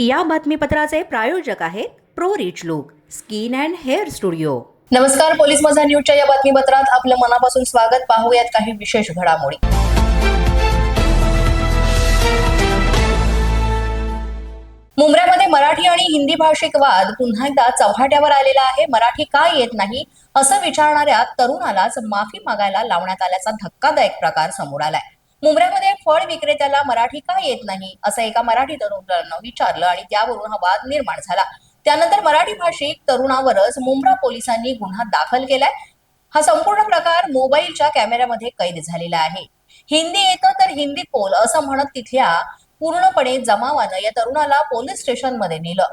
या बातमीपत्राचे प्रायोजक आहेत pro rich look skin and hair studio. नमस्कार पोलीस माझा न्यूजच्या या बातमीपत्रात आपलं मनापासून स्वागत. पाहूयात काही विशेष घडामोडी. मुंबऱ्यामध्ये मराठी आणि हिंदी भाषिक वाद पुन्हा एकदा चव्हाट्यावर आलेला आहे. मराठी का येत नाही असं विचारणाऱ्या तरुणालाच माफी मागायला लावण्यात आल्याचा धक्कादायक प्रकार समोर आलाय. मुंबऱ्यामध्ये फळ विक्रेत्याला मराठी का येत नाही? असं एका मराठी तरुणानं विचारलं आणि त्यावरून हा वाद निर्माण झाला. त्यानंतर मराठी भाषिक तरुणावरच मुंब्रा पोलिसांनी गुन्हा दाखल केलाय. हा संपूर्ण प्रकार मोबाईलच्या कॅमेऱ्यामध्ये कैद झालेला आहे. हिंदी येतं तर हिंदीत बोल असं म्हणत तिथल्या पूर्णपणे जमावानं या तरुणाला पोलीस स्टेशनमध्ये नेलं.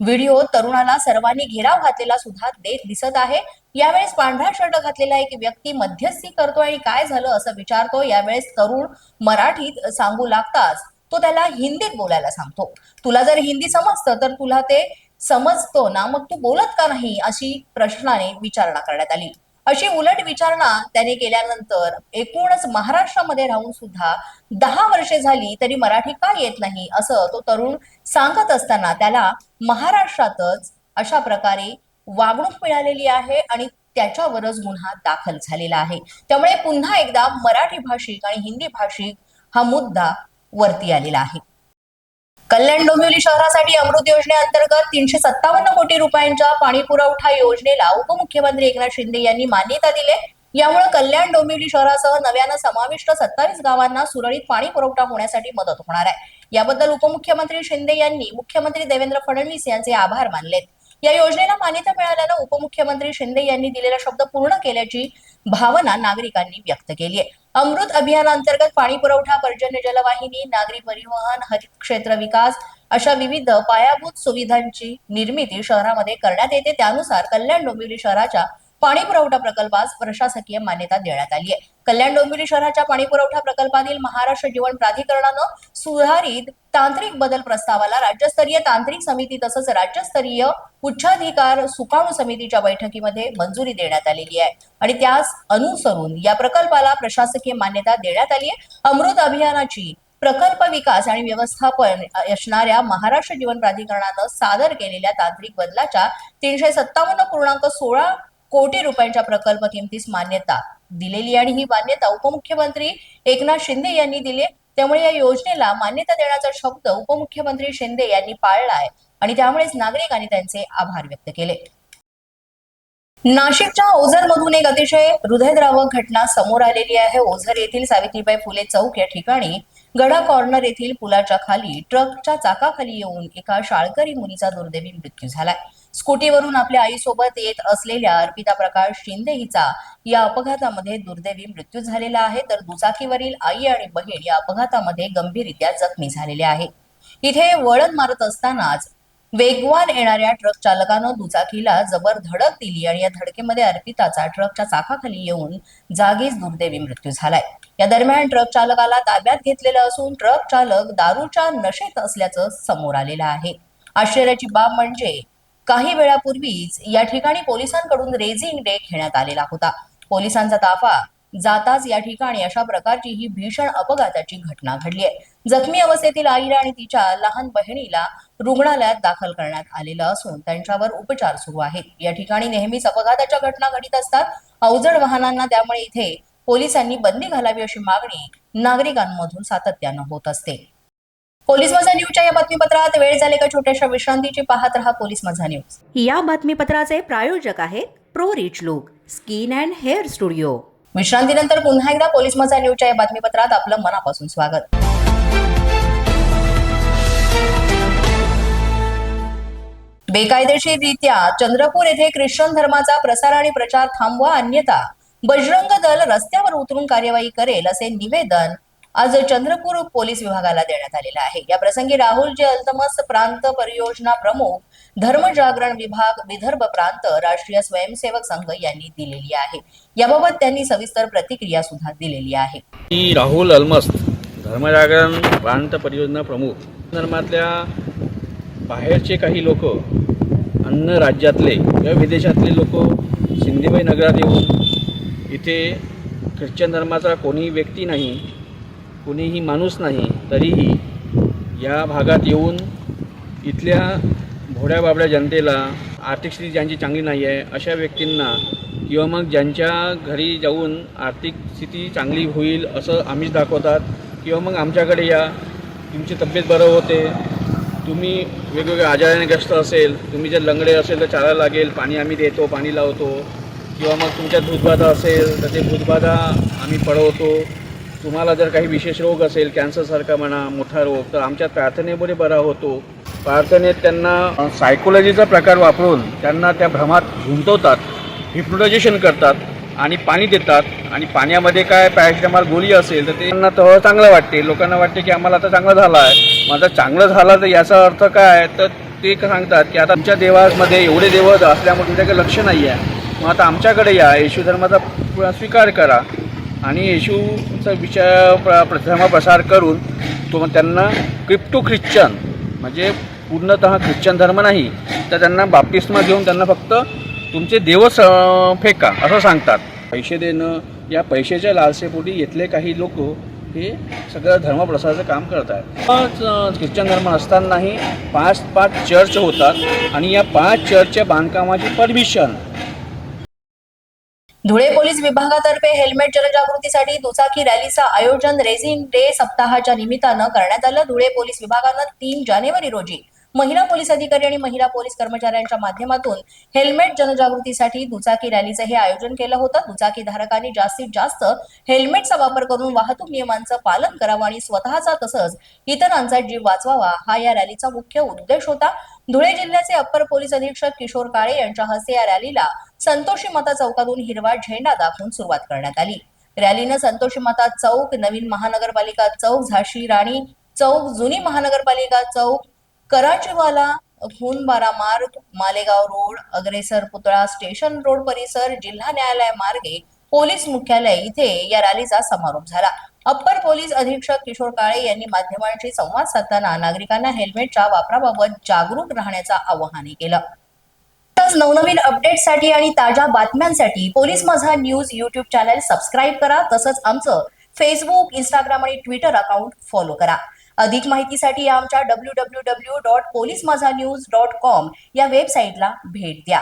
व्हिडिओ तरुणाला सर्वांनी घेराव घातलेला सुद्धा देत दिसत आहे. यावेळेस पांढरा शर्ट घातलेला एक व्यक्ती मध्यस्थी करतो आणि काय झालं असं विचारतो. यावेळेस तरुण मराठीत सांगू लागताच. तो त्याला हिंदीत बोलायला सांगतो. तुला जर हिंदी समजतं तर तुला ते समजतो ना मग तू बोलत का नाही? अशी प्रश्नाने विचारणा करण्यात आली. अशी उलट विचारणा त्याने केल्यानंतर एकूणच महाराष्ट्रामध्ये राहून सुद्धा दहा वर्षे झाली तरी मराठी का येत नाही असं तो तरुण सांगत असताना त्याला महाराष्ट्रातच अशा प्रकारे वागणूक मिळालेली आहे आणि त्याच्यावरच गुन्हा दाखल झालेला आहे. त्यामुळे पुन्हा एकदा मराठी भाषिक आणि हिंदी भाषिक हा मुद्दा वरती आलेला आहे. कल्याण डोंबिवली शहरासाठी अमृत योजनेअंतर्गत तीनशे सत्तावन्न कोटी रुपयांच्या पाणी पुरवठा योजनेला उपमुख्यमंत्री एकनाथ शिंदे यांनी मान्यता दिली यामुळे कल्याण डोंबिवली शहरासह नव्यानं समाविष्ट सत्तावीस गावांना सुरळीत पाणी पुरवठा होण्यासाठी मदत होणार आहे. याबद्दल उपमुख्यमंत्री शिंदे यांनी मुख्यमंत्री देवेंद्र फडणवीस यांचे आभार मानलेत. या योजनेला मान्यता मिळाल्यानं उपमुख्यमंत्री शिंदे यांनी दिलेला शब्द पूर्ण केल्याची भावना नागरिकांनी व्यक्त केली आहे. अमृत अभियानांतर्गत पाणी पुरवठा पर्जन्य जलवाहिनी नागरी परिवहन हरित क्षेत्र विकास अशा विविध पायाभूत सुविधांची निर्मिती शहरामध्ये करण्यात येते. त्यानुसार कल्याण डोंबिवली शहराच्या पाणी पुरवठा प्रकल्पास प्रशासकीय मान्यता देण्यात आली आहे. कल्याण डोंबिवली शहराच्या पाणी पुरवठा प्रकल्पातील महाराष्ट्र जीवन प्राधिकरणानं सुधारित तांत्रिक बदल प्रस्तावाला राज्यस्तरीय तांत्रिक समिती तसंच राज्यस्तरीय उच्चाधिकार सुकाणू समितीच्या बैठकीमध्ये मंजुरी देण्यात आलेली आहे. आणि त्यास अनुसरून या प्रकल्पाला प्रशासकीय मान्यता देण्यात आली आहे. अमृत अभियानाची प्रकल्प विकास आणि व्यवस्थापन असणाऱ्या महाराष्ट्र जीवन प्राधिकरणानं सादर केलेल्या तांत्रिक बदलाच्या तीनशे सत्तावन्न पूर्णांक सोळा कोटी रुपयांच्या प्रकल्प किमतीस मान्यता दिलेली आणि ही मान्यता उपमुख्यमंत्री एकनाथ शिंदे यांनी दिली त्यामुळे या योजनेला मान्यता देण्याचा शब्द उपमुख्यमंत्री शिंदे यांनी पाळला आहे. आणि त्यामुळेच नागरिकांनी त्यांचे आभार व्यक्त केले. नाशिकच्या ओझर मधून एक अतिशय हृदयद्रावक घटना समोर आलेली आहे. ओझर येथील सावित्रीबाई फुले चौक या ठिकाणी गडा कॉर्नर येथील पुलाच्या खाली ट्रकच्या चाकाखाली येऊन एका शाळकरी मुलीचा दुर्दैवी मृत्यू झालाय. स्कूटीवरून आपल्या आईसोबत येत असलेल्या अर्पिता प्रकाश शिंदे हिचा या अपघातामध्ये दुर्दैवी मृत्यू झालेला आहे. तर दुचाकीवरील आई आणि बहीण या अपघातामध्ये गंभीररित्या जखमी झालेले आहे. इथे वळण मारत असतानाच वेगवान येणाऱ्या ट्रक चालकानं दुचाकीला जबर धडक दिली आणि या धडकेमध्ये अर्पिताचा ट्रकच्या चाकाखाली येऊन जागीच दुर्दैवी मृत्यू झालाय. या दरम्यान ट्रक चालकाला ताब्यात घेतलेलं असून ट्रक चालक दारूच्या नशेत असल्याचं समोर आलेलं आहे. आश्चर्याची बाब म्हणजे काही वेळापूर्वीच या ठिकाणी पोलिसांकडून रेझिंग डे घेण्यात आलेला होता. पोलिसांचा ताफा जाताच या ठिकाणी अशा प्रकारची ही भीषण अपघाताची घटना घडली आहे. जखमी अवस्थेतील आईला आणि तिच्या लहान बहिणीला रुग्णालयात दाखल करण्यात आलेलं असून त्यांच्यावर उपचार सुरू आहेत. या ठिकाणी नेहमीच अपघाताच्या घटना घडत असतात. अवजड वाहनांना त्यामुळे इथे पोलिसांनी बंदी घालावी अशी मागणी नागरिकांमधून सातत्यानं होत असते. पोलीस माझा न्यूजच्या या बातमीपत्रात वेळ झाले का छोट्याशा विश्रांतीची पाहत रहा पोलीस माझा न्यूज. या बातमीपत्राचे प्रायोजक आहेत pro rich look skin and hair studio. विश्रांतीनंतर पुन्हा एकदा पोलीस मजा न्यूजच्या या बातमीपत्रात आपलं मनापासून स्वागत. बेकायदेशीररित्या चंद्रपूर येथे ख्रिश्चन धर्माचा प्रसार आणि प्रचार थांबवा अन्यथा बजरंग दल रस्त्यावर उतरून कार्यवाही करेल असे निवेदन आज चंद्रपूर पोलीस विभागाला देण्यात आलेलं आहे. या प्रसंगी राहुल जे अल्तमस प्रांत परियोजना प्रमुख धर्मजागरण विभाग विदर्भ प्रांत राष्ट्रीय स्वयंसेवक संघ यांनी दिलेली आहे. याबाबत त्यांनी सविस्तर प्रतिक्रिया सुद्धा दिलेली आहे. मी राहुल अलमस्त धर्मजागरण प्रांत परियोजना प्रमुख. धर्मातल्या बाहेरचे काही लोक अन्य राज्यातले किंवा विदेशातले लोक सिंधीबाई नगरात येऊन इथे ख्रिश्चन धर्माचा कोणी व्यक्ती नाही कुणीही माणूस नाही तरीही या भागात येऊन इथल्या भोड्या बाबड्या जनतेला आर्थिक स्थिती ज्यांची चांगली नाही आहे अशा व्यक्तींना किंवा मग ज्यांच्या घरी जाऊन आर्थिक स्थिती चांगली होईल असं आम्हीच दाखवतात किंवा मग आमच्याकडे या तुमची तब्येत बरं होते तुम्ही वेगवेगळ्या आजाराने ग्रस्त असेल तुम्ही जर लंगडे असेल तर चारा लागेल पाणी आम्ही देतो पाणी लावतो किंवा मग तुमच्या दूधबाधा असेल तर ते भूतबाधा आम्ही पळवतो. तुम्हाला जर काही विशेष रोग असेल कॅन्सरसारखा म्हणा मोठा रोग तर आमच्या प्रार्थनेमुळे बरा होतो. प्रार्थनेत त्यांना सायकोलॉजीचा प्रकार वापरून त्यांना त्या भ्रमात गुंतवतात हिप्नोटायझेशन करतात आणि पाणी देतात. आणि पाण्यामध्ये काय पॅरासिटामॉल गोळी असेल तर त्यांना तेव्हा चांगलं वाटते. लोकांना वाटते की आम्हाला आता चांगलं झालं आहे माझा चांगलं झालं तर याचा अर्थ काय तर ते सांगतात की आता आमच्या देवामध्ये एवढे देव असल्यामुळे तुमच्याकडे लक्ष नाही आहे मग आता आमच्याकडे या येशू धर्माचा स्वीकार करा. आणि येशूचा विचार प्र प्रथमा प्रसार करून तो त्यांना क्रिप्टो ख्रिश्चन म्हणजे पूर्णतः ख्रिश्चन धर्म नाही तर त्यांना बाप्टिस्मा घेऊन त्यांना फक्त तुमचे देव स फेका असं सांगतात. पैसे देणं या पैशाच्या लालसेपोटी इथले काही लोक हे सगळं धर्मप्रसाराचं काम करत आहेत पाच ख्रिश्चन धर्म असतानाही पाच पाच चर्च होतात आणि या पाच चर्चच्या बांधकामाची परमिशन धुळे पोलीस विभागातर्फे हेल्मेट जनजागृतीसाठी दुचाकी रॅलीचं आयोजन रेझिंग डे सप्ताहाच्या निमित्तानं करण्यात आलं. धुळे पोलीस विभागानं तीन जानेवारी रोजी महिला पोलीस अधिकारी आणि महिला पोलीस कर्मचाऱ्यांच्या माध्यमातून हेल्मेट जनजागृतीसाठी दुचाकी रॅलीचं हे आयोजन केलं होतं. दुचाकी धारकांनी जास्तीत जास्त हेल्मेटचा वापर करून वाहतूक नियमांचं पालन करावं आणि स्वतःचा तसंच इतरांचा जीव वाचवावा हा या रॅलीचा मुख्य उद्देश होता. धुळे जिल्ह्याचे अप्पर पोलीस अधीक्षक किशोर काळे यांच्या हस्ते या रॅलीला संतोषी माता चौकातून हिरवा झेंडा दाखवून सुरुवात करण्यात आली. रॅलीनं संतोषी माता चौक नवीन महानगरपालिका चौक झाशी राणी चौक जुनी महानगरपालिका चौक कराचीवाला खूनबारा मार्ग मालेगाव रोड अग्रेसर पुतळा स्टेशन रोड परिसर जिल्हा न्यायालय मार्गे पोलीस मुख्यालय इथे या रॅलीचा समारोप झाला. अप्पर पोलीस अधीक्षक किशोर काळे यांनी माध्यमांशी संवाद साधताना नागरिकांना हेल्मेटच्या वापराबाबत जागरूक राहण्याचं आवाहनही केलं. तसंच नवनवीन अपडेटसाठी आणि ताज्या बातम्यांसाठी police Majha news YouTube channel subscribe करा. तसंच आमचं फेसबुक इंस्टाग्राम आणि ट्विटर अकाउंट फॉलो करा. अधिक माहितीसाठी आमच्या W W W dot police Majha news dot com या वेबसाईटला भेट द्या.